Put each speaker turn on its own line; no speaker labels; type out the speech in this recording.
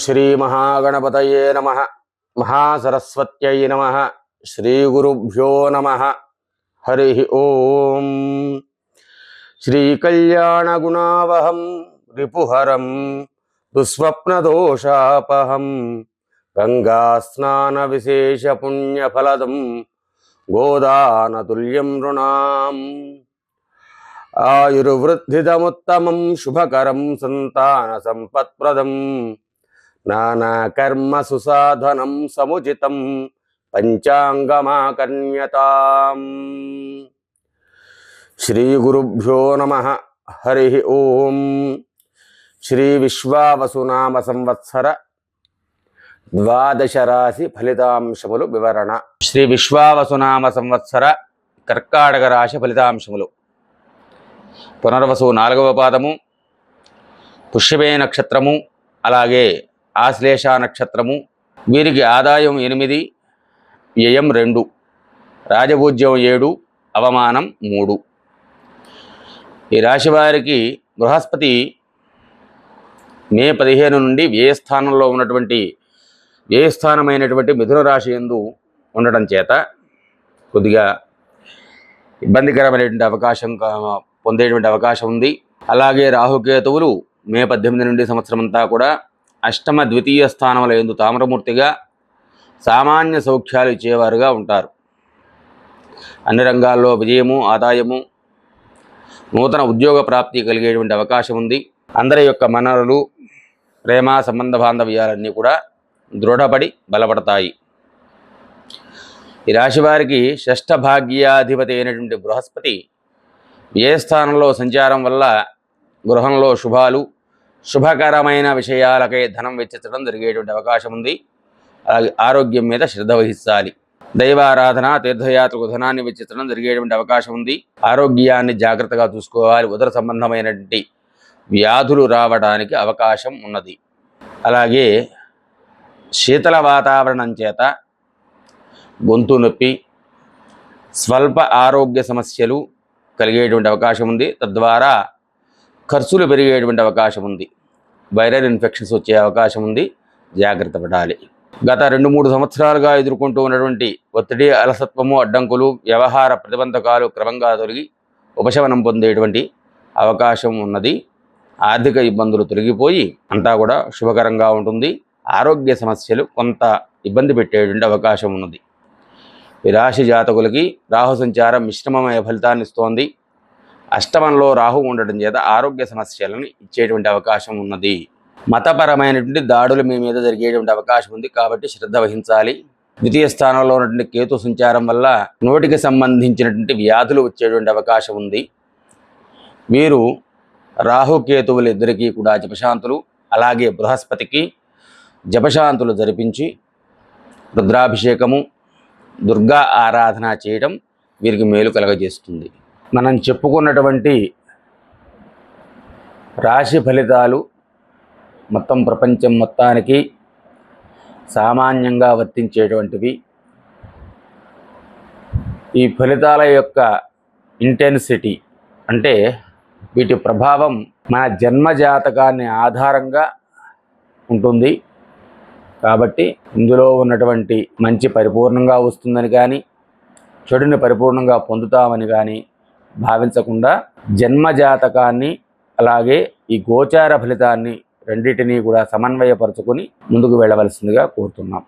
శ్రీమహాగణపతయే నమ మహాసరస్వత్యై నమ శ్రీగురుభ్యో నమ హరి ఓం శ్రీకళ్యాణగుణావహం రిపుహరం దుస్వప్నదోషాపహం గంగాస్నానవిశేషపుణ్యఫలదం గోదానతుల్యం నృణాం ఆయుర్వృద్ధిదముత్తమం శుభకరం సంతాన సంపత్ప్రదం నానాకర్మ సుసాధనం సముచితం పంచాంగమాకన్యతాం శ్రీ గురుభ్యో నమ హరి ఓం. శ్రీ విశ్వావసునామ సంవత్సర ద్వాదశ రాశి ఫలితాంశములు వివరణ. శ్రీ విశ్వావసునామ సంవత్సర కర్కాటక రాశి ఫలితాంశములు. పునర్వసు నాలుగవ పాదము పుష్యమే నక్షత్రము అలాగే ఆశ్లేష నక్షత్రము. వీరికి ఆదాయం ఎనిమిది వ్యయం రెండు రాజభూజ్యం ఏడు అవమానం మూడు. ఈ రాశి వారికి బృహస్పతి మే పదిహేను నుండి వ్యయస్థానంలో ఉన్నటువంటి వ్యయస్థానమైనటువంటి మిథున రాశి ఎందు ఉండడం చేత కొద్దిగా ఇబ్బందికరమైనటువంటి అవకాశం పొందేటువంటి అవకాశం ఉంది. అలాగే రాహుకేతువులు మే పద్దెనిమిది నుండి సంవత్సరం అంతా కూడా అష్టమ ద్వితీయ స్థానముల ఎందు తామ్రమూర్తిగా సామాన్య సౌఖ్యాలు ఇచ్చేవారుగా ఉంటారు. అన్ని రంగాల్లో విజయము ఆదాయము నూతన ఉద్యోగ ప్రాప్తి కలిగేటువంటి అవకాశం ఉంది. అందరి యొక్క మనరులు ప్రేమ సంబంధ బాంధవ్యాలన్నీ కూడా దృఢపడి బలపడతాయి. ఈ రాశివారికి షష్ఠ భాగ్యాధిపతి అయినటువంటి బృహస్పతి ఏ స్థానంలో సంచారం వల్ల గృహంలో శుభాలు శుభకరమైన విషయాలకై ధనం వెచ్చించడం జరిగేటువంటి అవకాశం ఉంది అలాగే ఆరోగ్యం మీద శ్రద్ధ వహించాలి దైవారాధన తీర్థయాత్రకు ధనాన్ని వెచ్చించడం జరిగేటువంటి అవకాశం ఉంది ఆరోగ్యాన్ని జాగ్రత్తగా చూసుకోవాలి. ఉదర సంబంధమైనటువంటి వ్యాధులు రావడానికి అవకాశం ఉన్నది. అలాగే శీతల వాతావరణం చేత గొంతు నొప్పి స్వల్ప ఆరోగ్య సమస్యలు కలిగేటువంటి అవకాశం ఉంది తద్వారా ఖర్చులు పెరిగేటువంటి అవకాశం ఉంది. వైరల్ ఇన్ఫెక్షన్స్ వచ్చే అవకాశం ఉంది. జాగ్రత్త పడాలి. గత రెండు మూడు సంవత్సరాలుగా ఎదుర్కొంటూ ఉన్నటువంటి ఒత్తిడి అలసత్వము అడ్డంకులు వ్యవహార ప్రతిబంధకాలు క్రమంగా తొలగి ఉపశమనం పొందేటువంటి అవకాశం ఉన్నది. ఆర్థిక ఇబ్బందులు తొలగిపోయి అంతా కూడా శుభకరంగా ఉంటుంది. ఆరోగ్య సమస్యలు కొంత ఇబ్బంది పెట్టేటువంటి అవకాశం ఉన్నది. విరాశి రాశి జాతకులకి రాహు సంచారం మిశ్రమమైన ఫలితాన్ని ఇస్తోంది. అష్టమంలో రాహు ఉండడం చేత ఆరోగ్య సమస్యలను ఇచ్చేటువంటి అవకాశం ఉన్నది. మతపరమైనటువంటి దాడులు మీ మీద జరిగేటువంటి అవకాశం ఉంది కాబట్టి శ్రద్ధ వహించాలి. ద్వితీయ స్థానంలో ఉన్నటువంటి కేతు సంచారం వల్ల నోటికి సంబంధించినటువంటి వ్యాధులు వచ్చేటువంటి అవకాశం ఉంది. మీరు రాహుకేతువులు ఇద్దరికీ కూడా జపశాంతులు అలాగే బృహస్పతికి జపశాంతులు జరిపించి రుద్రాభిషేకము దుర్గా ఆరాధన చేయడం వీరికి మేలు కలగజేస్తుంది. మనం చెప్పుకున్నటువంటి రాశి ఫలితాలు మొత్తం ప్రపంచం మొత్తానికి సామాన్యంగా వర్తించేటువంటివి. ఈ ఫలితాల యొక్క ఇంటెన్సిటీ అంటే వీటి ప్రభావం మన జన్మ జాతకాన్ని ఆధారంగా ఉంటుంది. కాబట్టి ఇందులో ఉన్నటువంటి మంచి పరిపూర్ణంగా వస్తుందని కానీ చెడుని పరిపూర్ణంగా పొందుతామని కానీ భావించకుండా జన్మ జాతకాన్ని అలాగే ఈ గోచార ఫలితాన్ని రెండింటినీ కూడా సమన్వయపరచుకొని ముందుకు వెళ్ళవలసిందిగా కోరుతున్నాం.